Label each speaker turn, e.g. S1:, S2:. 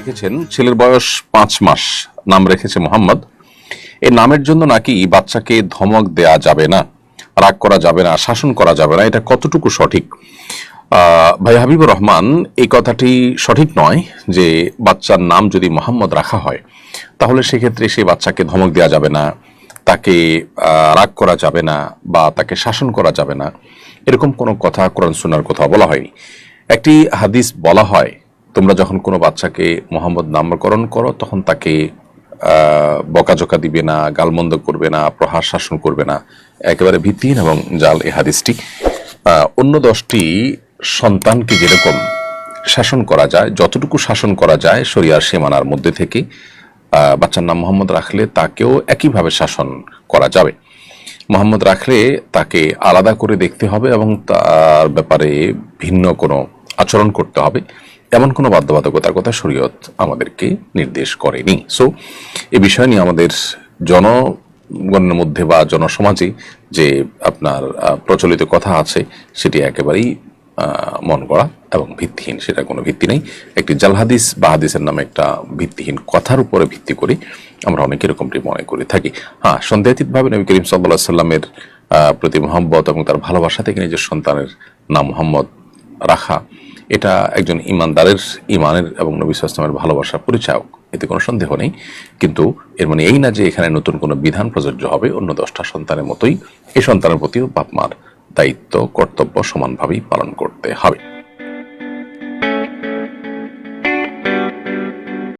S1: লিখেছেন, ছেলের বয়স পাঁচ মাস, নাম রেখেছে মোহাম্মদ। এই নামের জন্য নাকি বাচ্চাকে ধমক দেয়া যাবে না, রাগ করা যাবে না, শাসন করা যাবে না, এটা কতটুকু সঠিক? ভাই হাবিবুর রহমান, এই কথাটি সঠিক নয় যে বাচ্চার নাম যদি মোহাম্মদ রাখা হয়, তাহলে সেক্ষেত্রে সেই বাচ্চাকে ধমক দেওয়া যাবে না, তাকে রাগ করা যাবে না বা তাকে শাসন করা যাবে না। এরকম কোনো কথা কোরআন সুনার কথা বলা হয়নি। একটি হাদিস বলা হয় তোমরা যখন কোনো বাচ্চাকে মোহাম্মদ নামকরণ করো, তখন তাকে বকাঝকা দিবে না, গালমন্দ করবে না, প্রহার শাসন করবে না। একেবারে ভিত্তিহীন এবং জাল এই হাদিসটি। অন্য দশটি সন্তানকে যেরকম শাসন করা যায়, যতটুকু শাসন করা যায় শরিয়ার সীমানার মধ্যে থেকে বাচ্চার নাম মোহাম্মদ রাখলে তাকেও একইভাবে শাসন করা যাবে। মোহাম্মদ রাখলে তাকে আলাদা করে দেখতে হবে এবং তার ব্যাপারে ভিন্ন কোনো আচরণ করতে হবে। এমন কোনো বাধ্যবাধকতার কথা শরীয়ত আমাদেরকে নির্দেশ করেনি। সো এ বিষয় নিয়ে আমাদের জনগণের মধ্যে বা জনসমাজে যে আপনার প্রচলিত কথা আছে, সেটি একেবারেই মন গড়া এবং ভিত্তিহীন সেটা কোনো ভিত্তি নেই। একটি জালহাদিস বা হাদিসের নামে একটা ভিত্তিহীন কথার উপরে ভিত্তি করে আমরা অনেক এরকমটি মনে করে থাকি। হ্যাঁ সন্দেহাতীতভাবে নবী করিম সাল্লাহ সাল্লামের প্রতি মোহাম্মত এবং তার ভালোবাসা থেকে নিজের সন্তানের নাম মোহাম্মদ রাখা। এটা একজন ইমানদারের, ইমানের এবং নবী সাল্লামের ভালোবাসার পরিচায়ক, এতে কোনো সন্দেহ নেই। কিন্তু এর মানে এই না যে এখানে নতুন কোনো বিধান প্রযোজ্য হবে, অন্য দশটা সন্তানের মতোই এই সন্তানের প্রতিও বাপ মার দায়িত্ব, কর্তব্য সমানভাবেই পালন করতে হবে।